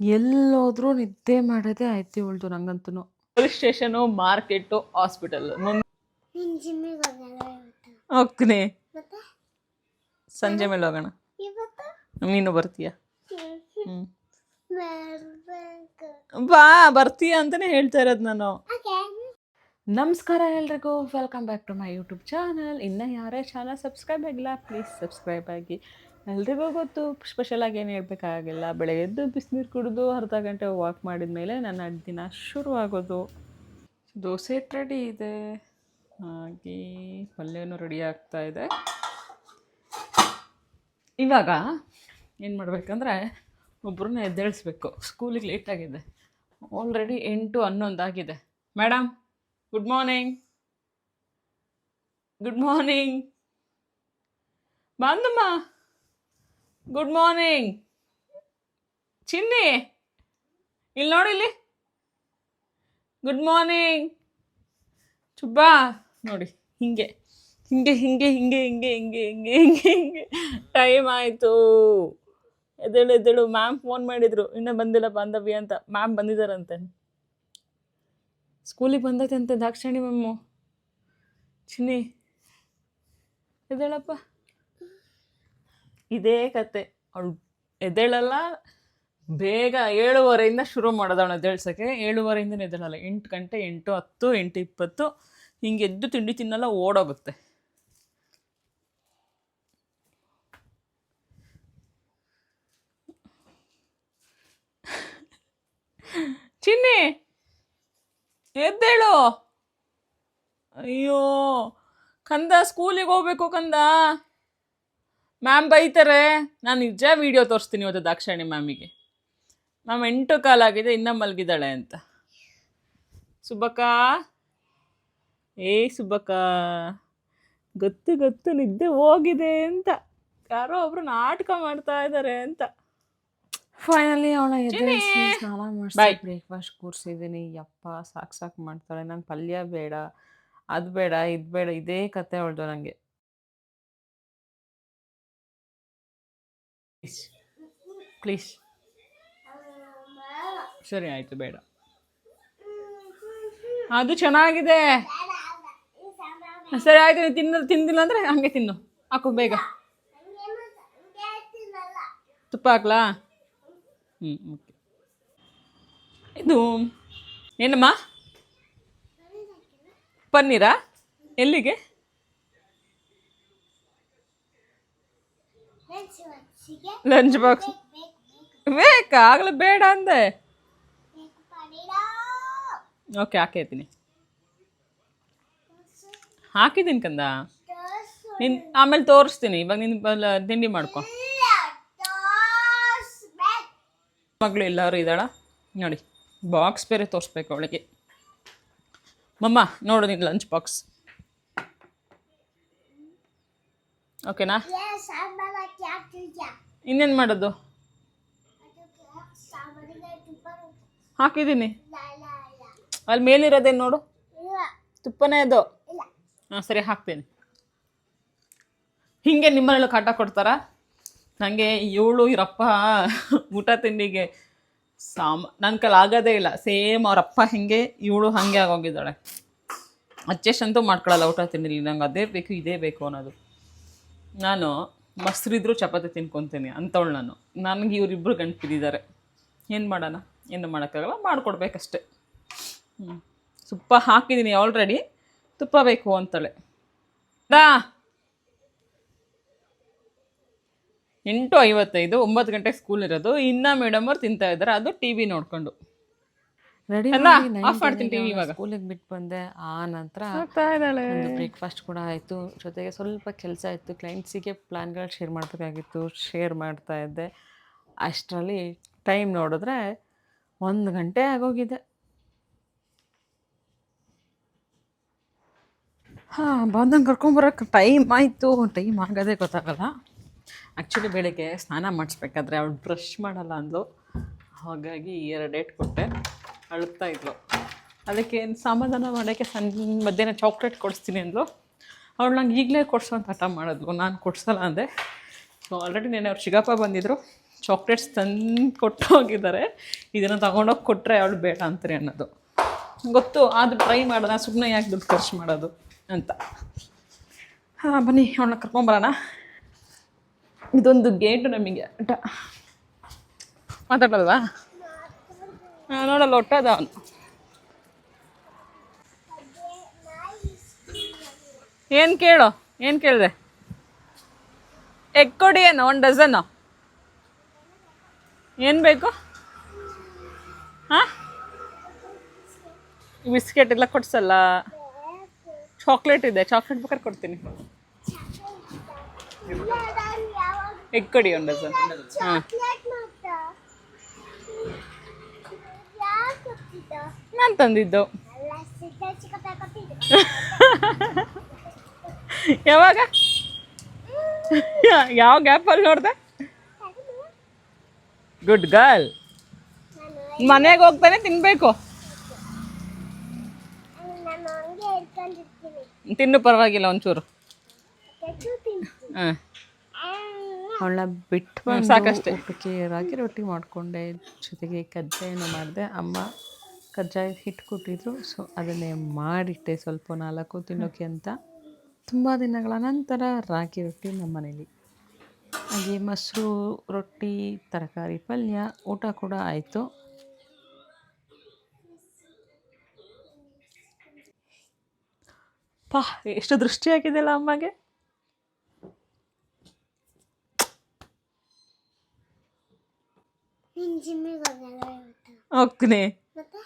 ಎಲ್ಲೋದ್ರೂ ನಿದ್ದೆ ಮಾಡೋದೇ ಆಯ್ತು ಇವಳ್ದು ನಂಗಂತೂ ಪೊಲೀಸ್ ಸ್ಟೇಷನು ಮಾರ್ಕೆಟು ಹಾಸ್ಪಿಟಲ್. ನೀನು ಜಿಮ್ಮಿಗೆ ಹೋಗಲ್ಲ ಇವತ್ತು? ಹೋಗ್ತೀನಿ. ಮತ್ತೆ? ಸಂಜೆ ಮೇಲೆ ಹೋಗೋಣ. ಇವತ್ತು? ನೀನು ಬರ್ತೀಯ? ಹ್ಞೂ ಬರ್ಬೇಕು. ಬಾ ಬರ್ತೀಯ ಅಂತಾನೆ ಹೇಳ್ತಾ ಇರೋದು ನಾನು. ಓಕೆ. ನಮಸ್ಕಾರ ಎಲ್ರಿಗೂ. Welcome back to my YouTube channel ಇನ್ನೂ ಯಾರೇ ಚಾನಲ್ ಸಬ್ಸ್ಕ್ರೈಬ್ ಆಗಿಲ್ಲ ಪ್ಲೀಸ್ ಸಬ್ಸ್ಕ್ರೈಬ್ ಆಗಿ. ಎಲ್ರಿಗೂ ಗೊತ್ತು ಸ್ಪೆಷಲಾಗಿ ಏನು ಹೇಳ್ಬೇಕಾಗಿಲ್ಲ. ಬೆಳಗ್ಗೆ ಎದ್ದು ಬಿಸಿನೀರು ಕುಡಿದು ಅರ್ಧ ಗಂಟೆ ವಾಕ್ ಮಾಡಿದ ಮೇಲೆ ನನ್ನ ದಿನ ಶುರು ಆಗೋದು ದೋಸೆ ರೆಡಿ ಇದೆ. ಹಾಗೆ ಪಲ್ಯನೂ ರೆಡಿ ಆಗ್ತಾ ಇದೆ. ಇವಾಗ ಏನು ಮಾಡಬೇಕಂದ್ರೆ ಒಬ್ಬರನ್ನ ಎದ್ದೇಳಿಸ್ಬೇಕು. ಸ್ಕೂಲಿಗೆ ಆಗಿದೆ. ಆಲ್ರೆಡಿ ಎಂಟು ಹನ್ನೊಂದು ಆಗಿದೆ. Madam good morning good morning ಬಂದಮ್ಮ. Good morning Chinni, ಇಲ್ಲಿ ನೋಡಿ ಇಲ್ಲಿ. ಗುಡ್ ಮಾರ್ನಿಂಗ್ ಚುಬ್ಬಾ, ನೋಡಿ, ಹಿಂಗೆ ಹಿಂಗೆ ಹಿಂಗೆ ಹಿಂಗೆ ಹಿಂಗೆ ಹಿಂಗೆ ಹಿಂಗೆ ಹಿಂಗೆ ಹಿಂಗೆ. ಟೈಮ್ ಆಯಿತು. ಎದ್ದೇಳು ಎದ್ದೇಳು. ಮ್ಯಾಮ್ ಫೋನ್ ಮಾಡಿದರು. ಇನ್ನೂ ಬಂದಿಲ್ಲ ಬಾಂಧವ್ಯ ಅಂತ. ಮ್ಯಾಮ್ ಬಂದಿದ್ದಾರಂತೆ. ಸ್ಕೂಲಿಗೆ ಅಂತ ದಾಕ್ಷಾಣಿ ಮ್ಯಾಮು ಚಿನ್ನಿ, ಎದ್ದೇಳಪ್ಪ. ಇದೇ ಕತೆ. ಅವಳು ಎದ್ದೇಳಲ್ಲ, ಬೇಗ ಏಳುವರೆಯಿಂದ ಶುರು ಮಾಡೋದವಳು ಎದ್ದೇಳ್ಸೋಕ್ಕೆ. ಏಳುವರೆಯಿಂದ ಎದ್ದೇಳಲ್ಲ, ಎಂಟು ಗಂಟೆ ಎಂಟು, ಹತ್ತು, ಎಂಟು ಇಪ್ಪತ್ತು. ಹಿಂಗೆ ಎದ್ದು ತಿಂಡಿ ತಿನ್ನಲ್ಲ, ಓಡೋಗುತ್ತೆ. ಚಿನ್ನಿ, ಎದ್ದೇಳು. ಅಯ್ಯೋ, ಕಂದ, ಸ್ಕೂಲಿಗೆ ಹೋಗ್ಬೇಕು ಕಂದ. ಮ್ಯಾಮ್ ಬೈತಾರೆ. ನಾನು ನಿಜ ವಿಡಿಯೋ ತೋರಿಸ್ತೀನಿ ಇವತ್ತು ದಾಕ್ಷಾಯಣಿ ಮ್ಯಾಮಿಗೆ ಮ್ಯಾಮ್ ಎಂಟು ಕಾಲಾಗಿದೆ ಇನ್ನೂ ಮಲಗಿದ್ದಾಳೆ ಅಂತ. ಸುಬ್ಬಕ್ಕ? ಏ ಸುಬ್ಬಕ್ಕ. ಗೊತ್ತು ಗೊತ್ತು ನಿದ್ದೆ ಹೋಗಿದೆ ಅಂತ. ಯಾರೋ ಒಬ್ರು ನಾಟಕ ಮಾಡ್ತಾ ಇದ್ದಾರೆ ಅಂತ. ಫೈನಲಿ ಅವಳ ಸ್ನಾನ ಮಾಡಿಸಿ. ಬ್ರೇಕ್ಫಾಸ್ಟ್ ಕೂರಿಸಿದ್ದೀನಿ ಯಪ್ಪ ಸಾಕು ಸಾಕು ಮಾಡ್ತಾಳೆ. ನಂಗೆ ಪಲ್ಯ ಬೇಡ ಅದು ಬೇಡ ಇದು ಬೇಡ ಇದೇ ಕತೆ ಅವಳ್ದು ನನಗೆ ಪ್ಲೀಸ್ ಪ್ಲೀಸ್ ಸರಿ, ಆಯಿತು, ಬೇಡ. ಅದು ಚೆನ್ನಾಗಿದೆ. ಸರಿ, ಆಯ್ತು ತಿನ್ನ, ತಿಂದಿಲ್ಲ ಅಂದರೆ ಹಂಗೆ ತಿನ್ನು. ಹಾಕು, ಬೇಗ. ತುಪ್ಪ ಹಾಕ್ಲಾ? ಹ್ಞೂ ಓಕೆ. ಇದು ಏನಮ್ಮ? ಪನ್ನೀರಾ? ಎಲ್ಲಿಗೆ? ಲಂಚ್ ಬಾಕ್ಸ್ ಬೇಕಾ ಆಗಲೇ ಬೇಡ ಅಂದೆ. ಓಕೆ ಹಾಕಿರ್ತೀನಿ ಹಾಕಿದ್ದೀನಿ ಕಂದ? ನಿನ್ ಆಮೇಲೆ ತೋರಿಸ್ತೀನಿ. ಇವಾಗ ನಿನ್ ತಿಂಡಿ ಮಾಡ್ಕೊ. ಮಗಳು ಎಲ್ಲರೂ ಇದ್ದಾಳ? ನೋಡಿ ಬಾಕ್ಸ್ ಬೇರೆ ತೋರಿಸ್ಬೇಕು ಅವಳಿಗೆ. ಮಮ್ಮ ನೋಡು ನಿನ್ನ ಲಂಚ್ ಬಾಕ್ಸ್ ಓಕೆನಾ ಇನ್ನೇನು ಮಾಡೋದು? ಹಾಕಿದ್ದೀನಿ. ಅಲ್ಲಿ ಮೇಲಿರೋದೇನು ನೋಡು? ತುಪ್ಪನೇ ಅದು. ಹಾಂ, ಸರಿ, ಹಾಕ್ತೀನಿ. ಹೀಗೆ ನಿಮ್ಮನೆಲ್ಲ ಕಾಟ ಕೊಡ್ತಾರಾ? ನನಗೆ ಇವಳು ಇವರಪ್ಪ ಊಟ ತಿಂಡಿಗೆ ಸಾಮ ನನ್ನ ಕೈಲಿ ಆಗೋದೇ ಇಲ್ಲ. ಸೇಮ್ ಅವರಪ್ಪ ಹಿಂಗೆ, ಇವಳು ಹಾಗೆ ಆಗೋಗಿದ್ದಾಳೆ. ಅಡ್ಜಸ್ಟ್ ಅಂತೂ ಮಾಡ್ಕೊಳಲ್ಲ ಊಟ ತಿಂಡಿಲಿ. ನಂಗೆ ಅದೇ ಬೇಕು, ಇದೇ ಬೇಕು ಅನ್ನೋದು. ನಾನು ಮೊಸರಿದ್ರು ಚಪಾತಿ ತಿನ್ಕೊತೀನಿ ಅಂಥವಳು ನಾನು. ನನಗೆ ಇವರಿಬ್ಬರು ಗಂಟು ಬಿದ್ದಿದ್ದಾರೆ ಏನು ಮಾಡೋಣ? ಏನು ಮಾಡೋಕ್ಕಾಗಲ್ಲ? ಮಾಡಿಕೊಡ್ಬೇಕಷ್ಟೆ. ಹ್ಞೂ ತುಪ್ಪ ಹಾಕಿದ್ದೀನಿ ಆಲ್ರೆಡಿ ತುಪ್ಪ ಬೇಕು ಅಂತಾಳೆ. ದಾ! ಎಂಟು ಐವತ್ತೈದು, ಒಂಬತ್ತು ಗಂಟೆಗೆ ಸ್ಕೂಲ್ ಇರೋದು. ಇನ್ನೂ ಮೇಡಮ್ ಅವ್ರು ತಿಂತಾ ಇದ್ದಾರೆ. ಅದು ಟಿ ವಿ ನೋಡ್ಕೊಂಡು. ರೆಡಿ ಮಾಡ್ತೀನಿ ಇವಾಗ. ಸ್ಕೂಲಿಗೆ ಬಿಟ್ಟು ಬಂದೆ. ಆ ನಂತರ ಇದ್ದಾಳೆ. ಬ್ರೇಕ್ಫಾಸ್ಟ್ ಕೂಡ ಆಯಿತು. ಜೊತೆಗೆ ಸ್ವಲ್ಪ ಕೆಲಸ ಇತ್ತು. ಕ್ಲೈಂಟ್ಸಿಗೆ ಪ್ಲ್ಯಾನ್ಗಳು ಶೇರ್ ಮಾಡಬೇಕಾಗಿತ್ತು. ಶೇರ್ ಮಾಡ್ತಾ ಇದ್ದೆ. ಅಷ್ಟರಲ್ಲಿ ಟೈಮ್ ನೋಡಿದ್ರೆ ಒಂದು ಗಂಟೆ ಆಗೋಗಿದೆ. ಹಾಂ ಬಂದಂಗೆ ಕರ್ಕೊಂಬರೋಕೆ ಟೈಮ್ ಆಯಿತು. ಟೈಮ್ ಆಗೋದೇ ಗೊತ್ತಾಗಲ್ಲ. ಆ್ಯಕ್ಚುಲಿ ಬೆಳಿಗ್ಗೆ ಸ್ನಾನ ಮಾಡಿಸ್ಬೇಕಾದ್ರೆ ಅವಳು ಬ್ರಷ್ ಮಾಡಲ್ಲ ಅಂದ್ಲು. ಹಾಗಾಗಿ ಎರಡು ಡೇಟ್ ಕೊಟ್ಟೆ. ಅಳುತ್ತಾ ಇದ್ಲು. ಅದಕ್ಕೆ ಸಮಾಧಾನ ಮಾಡೋಕ್ಕೆ ಸಣ್ಣ ಮಧ್ಯಾಹ್ನ ಚಾಕ್ಲೇಟ್ ಕೊಡಿಸ್ತೀನಿ ಅಂದ್ಲು. ಅವಳು ನಂಗೆ ಈಗಲೇ ಕೊಡ್ಸೋ ಅಂತ ಹಠ ಮಾಡಿದ್ಲು. ನಾನು ಕೊಡ್ಸಲ್ಲ ಅಂದೆ. ಸೊ ಆಲ್ರೆಡಿ ನೆನೆ ಅವ್ರು ಶಿಗಪ್ಪ ಬಂದಿದ್ದರು ಚಾಕ್ಲೇಟ್ಸ್ ತಂದು ಕೊಟ್ಟು ಹೋಗಿದ್ದಾರೆ. ಇದನ್ನು ತಗೊಂಡೋಗಿ ಕೊಟ್ಟರೆ ಅವಳು ಬೇಡ ಅಂತಾರೆ ಅನ್ನೋದು. ಗೊತ್ತು, ಆದರೂ ಟ್ರೈ ಮಾಡೋಣ ಸುಮ್ಮನೆ ಯಾಕೆ ದುಡ್ಡು ಖರ್ಚು ಮಾಡೋದು ಅಂತ. ಹಾಂ, ಬನ್ನಿ, ಅವಳನ್ನ ಕರ್ಕೊಂಬರೋಣ ಇದೊಂದು ಗೇಟು ನಮಗೆ. ಮಾತಾಡೋದಾ ನೋಡಲ್ಲ, ಒಟ್ಟದ ಅವನು. ಏನು ಕೇಳು, ಏನು ಕೇಳಿದೆ? ಎಗ್ ಕೊಡಿ ಏನು ಒಂದು ಡಜನ್ನು ಏನು ಬೇಕು? ಹಾಂ? ಬಿಸ್ಕೆಟ್ ಎಲ್ಲ ಕೊಡ್ಸಲ್ಲ? ಚಾಕ್ಲೇಟ್ ಇದೆ ಚಾಕ್ಲೇಟ್ ಬೇಕಾದ್ರೆ ಕೊಡ್ತೀನಿ. ಎಗ್ ಕೊಡಿ ಒಂದು ಡಜನ್ ಹಾಂ ಯಾಕೆ ಗೊತ್ತಿದ್ದ ನಾನು ತಂದಿದ್ದು. ಯಾವಾಗ? ಯಾವ ಗ್ಯಾಪಲ್ಲಿ ನೋಡ್ದೆ? ಗುಡ್ ಗರ್ಲ್ ಮನೆಗೆ ಹೋಗ್ತಾನೆ ತಿನ್ಬೇಕು. ತಿನ್ನು ಪರವಾಗಿಲ್ಲ ಒಂಚೂರು. ಹಾಂ ಅವಳನ್ನ ಬಿಟ್ಟು ಸಾಕಷ್ಟು. ಕೇರಾಗಿ ರಾಗಿ ರೊಟ್ಟಿ ಮಾಡಿಕೊಂಡೆ ಜೊತೆಗೆ ಕಜ್ಜಾಯನೂ ಮಾಡಿದೆ. ಅಮ್ಮ ಕಜ್ಜಾಯ ಹಿಟ್ಟು ಕೊಟ್ಟಿದ್ರು ಸೊ ಅದನ್ನೇ ಮಾಡಿಟ್ಟೆ ಸ್ವಲ್ಪ ನಾಲ್ಕು ತಿನ್ನೋಕ್ಕೆ ಅಂತ. ತುಂಬ ದಿನಗಳ ನಂತರ ರಾಗಿ ರೊಟ್ಟಿ ನಮ್ಮ ಮನೇಲಿ ಹಾಗೆ ಮೊಸರು ರೊಟ್ಟಿ ತರಕಾರಿ ಪಲ್ಯ ಊಟ ಕೂಡ ಆಯಿತು. ಪಾ ಎಷ್ಟು ದೃಷ್ಟಿ ಆಗಿದೆಯಲ್ಲ ಅಮ್ಮಗೆ ನಿನ್ ಜಿಮ್ಮಿಗೆ ಹೋಗಲ್ಲ ಇವತ್ತು ಹೋಗ್ತೀನಿ ಮತ್ತೆ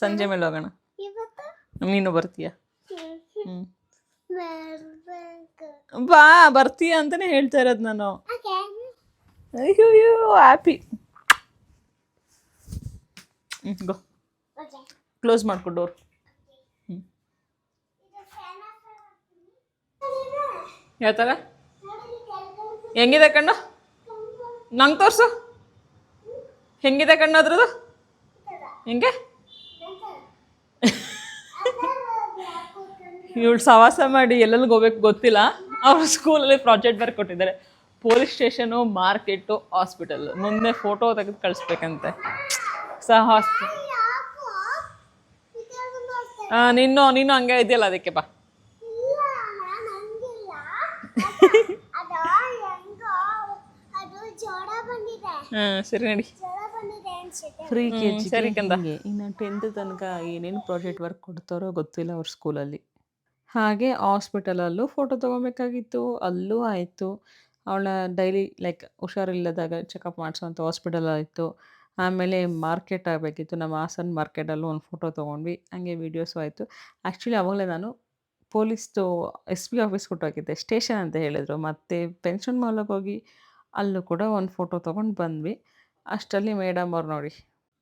ಸಂಜೆ ಮೇಲೆ ಹೋಗೋಣ. ನೀನು ಬರ್ತೀಯ? ಬಾ ಬರ್ತೀಯ ಅಂತಾನೆ ಹೇಳ್ತಾ ಇರೋದು ನಾನು. ಅಯ್ಯೋ ಹ್ಯಾಪಿ ಗೋ ಕ್ಲೋಸ್ ಮಾಡ್ಕೊ ಡೋರ್ ಯಾವ ಥರ? ಹೆಂಗಿದೆ ಕಣ್ಣು? ನಂಗೆ ತೋರಿಸು. ಹೆಂಗಿದೆ ಕಣ್ಣು ಅದ್ರದ್ದು? ಹೆಂಗೆ? ಇವಳು ಸವಾಸ ಮಾಡಿ ಎಲ್ಲೆಲ್ಲಿಗೆ ಹೋಗ್ಬೇಕು ಗೊತ್ತಿಲ್ಲ. ಅವ್ರ ಸ್ಕೂಲಲ್ಲಿ ಪ್ರಾಜೆಕ್ಟ್ ವರ್ಕ್ ಕೊಟ್ಟಿದ್ದಾರೆ. Police station market hospital. ಮುಂದೆ ಫೋಟೋ ತೆಗೆದು ಕಳಿಸ್ಬೇಕಂತೆ. ಸಹ ಹಾಸ್ಪಿ ನೀನು ಹಂಗೆ ಇದೆಯಲ್ಲ ಅದಕ್ಕೆ ಬಾ. ಹಾಂ ಸರಿ ನಡಿ. ಫ್ರೀ ಕೆ ಸರಿ ಕಂದ. ಇನ್ನು ಟೆಂತ್ ತನಕ ಏನೇನು ಪ್ರಾಜೆಕ್ಟ್ ವರ್ಕ್ ಕೊಡ್ತಾರೋ ಗೊತ್ತಿಲ್ಲ ಅವ್ರ ಸ್ಕೂಲಲ್ಲಿ ಹಾಗೆ ಹಾಸ್ಪಿಟಲಲ್ಲೂ ಫೋಟೋ ತೊಗೊಬೇಕಾಗಿತ್ತು ಅಲ್ಲೂ ಆಯಿತು. ಅವಳ ಡೈಲಿ ಲೈಕ್ ಹುಷಾರಿಲ್ಲದಾಗ ಚೆಕಪ್ ಮಾಡಿಸೋಂಥ ಹಾಸ್ಪಿಟಲ್ ಆಯಿತು ಆಮೇಲೆ ಮಾರ್ಕೆಟ್ ಆಗಬೇಕಿತ್ತು, ನಮ್ಮ ಹಾಸನ್ ಮಾರ್ಕೆಟಲ್ಲೂ ಒಂದು ಫೋಟೋ ತೊಗೊಂಡ್ವಿ, ಹಂಗೆ ವೀಡಿಯೋಸು ಆಯಿತು. ಆ್ಯಕ್ಚುಲಿ ಅವಾಗಲೇ ನಾನು ಪೊಲೀಸ್ದು ಎಸ್ ಪಿ ಆಫೀಸ್ ಕೊಟ್ಟೋಗಿದ್ದೆ, ಸ್ಟೇಷನ್ ಅಂತ ಹೇಳಿದರು. ಮತ್ತು ಪೆನ್ಷನ್ ಮಾಲಕ್ಕೆ ಹೋಗಿ ಅಲ್ಲೂ ಕೂಡ ಒಂದು ಫೋಟೋ ತೊಗೊಂಡು ಬಂದ್ವಿ. ಅಷ್ಟರಲ್ಲಿ ಮೇಡಮ್ ಅವ್ರು ನೋಡಿ,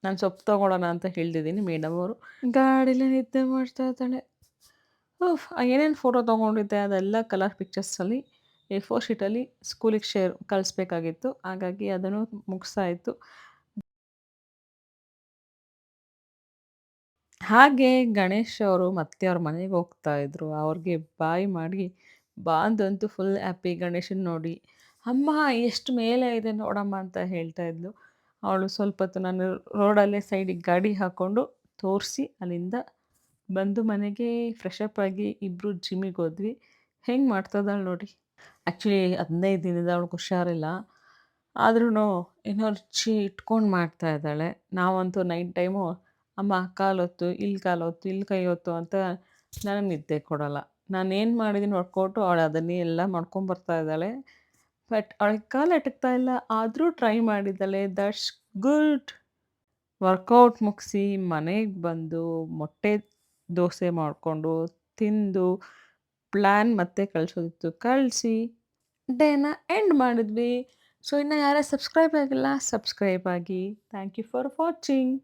ನಾನು ಸೊಪ್ಪು ತೊಗೊಳೋಣ ಅಂತ ಹೇಳ್ತಿದ್ದೀನಿ ಮೇಡಮ್ ಅವರು. ಗಾಡೀಲಿ ನಿದ್ದೆ ಮಾಡ್ತಾ ಇದ್ದಾಳೆ. ಏನೇನು ಫೋಟೋ ತೊಗೊಂಡಿದ್ದೆ ಅದೆಲ್ಲ ಕಲರ್ ಪಿಕ್ಚರ್ಸಲ್ಲಿ ಎ ಫೋರ್ ಶೀಟಲ್ಲಿ ಸ್ಕೂಲಿಗೆ ಶೇರ್ ಕಳಿಸ್ಬೇಕಾಗಿತ್ತು. ಹಾಗಾಗಿ ಅದನ್ನು ಮುಗಿಸಾಯಿತು ಹಾಗೆ ಗಣೇಶ್ ಅವರು ಮತ್ತೆ ಅವ್ರ ಮನೆಗೆ ಹೋಗ್ತಾ ಇದ್ರು. ಅವ್ರಿಗೆ ಬಾಯಿ ಮಾಡಿ ಬಾಂದಂತೂ ಫುಲ್ ಹ್ಯಾಪಿ ಗಣೇಶನ್ ನೋಡಿ. ಅಮ್ಮ, ಎಷ್ಟು ಮೇಲೆ ಇದೆ ನೋಡಮ್ಮ ಅಂತ ಹೇಳ್ತಾ ಇದ್ಲು. ಅವಳು ಸ್ವಲ್ಪ ಹೊತ್ತು ನಾನು ರೋಡಲ್ಲೇ ಸೈಡಿಗೆ ಗಾಡಿ ಹಾಕ್ಕೊಂಡು ತೋರಿಸಿ ಅಲ್ಲಿಂದ ಬಂದು ಮನೆಗೆ ಫ್ರೆಶ್ ಅಪ್ ಆಗಿ ಇಬ್ಬರು ಜಿಮ್ಮಿಗೆ ಹೋದ್ವಿ. ಹೆಂಗೆ ಮಾಡ್ತದಾಳೆ ನೋಡಿ. ಆ್ಯಕ್ಚುಲಿ ಹದಿನೈದು ದಿನದ ಅವಳಿಗೆ ಹುಷಾರಿಲ್ಲ. ಆದ್ರೂ ಎನರ್ಜಿ ಇಟ್ಕೊಂಡು ಮಾಡ್ತಾ ಇದ್ದಾಳೆ. ನಾವಂತೂ ನೈಟ್ ಟೈಮು ಅಮ್ಮ ಕಾಲೊತ್ತು ಇಲ್ಲಿ ಕಾಲೊತ್ತು ಇಲ್ಲಿ ಕೈ ಹೊತ್ತು ಅಂತ ನನಗೆ ನಿದ್ದೆ ಕೊಡಲ್ಲ. ನಾನೇನು ಮಾಡಿದ್ದೀನಿ ಹೊಡ್ಕೊಟ್ಟು ಅವಳು ಅದನ್ನೇ ಎಲ್ಲ ಮಾಡ್ಕೊಂಬರ್ತಾ ಇದ್ದಾಳೆ. ಬಟ್ ಅವಳಿಗೆ ಕಾಲು ಅಟಕ್ತಾ ಇಲ್ಲ. ಆದರೂ ಟ್ರೈ ಮಾಡಿದ್ದಾಳೆ. ದಟ್ಸ್ ಗುಡ್ ವರ್ಕೌಟ್ ಮುಗಿಸಿ ಮನೆಗೆ ಬಂದು ಮೊಟ್ಟೆ ದೋಸೆ ಮಾಡಿಕೊಂಡು ತಿಂದು ಪ್ಲ್ಯಾನ್ ಮತ್ತೆ ಕಳಿಸೋದಿತ್ತು. ಕಳಿಸಿ, ಡೇನ ಎಂಡ್ ಮಾಡಿದ್ವಿ. ಸೊ ಇನ್ನು ಯಾರೇ ಸಬ್ಸ್ಕ್ರೈಬ್ ಆಗಿಲ್ಲ, ಸಬ್ಸ್ಕ್ರೈಬ್ ಆಗಿ. Thank you for watching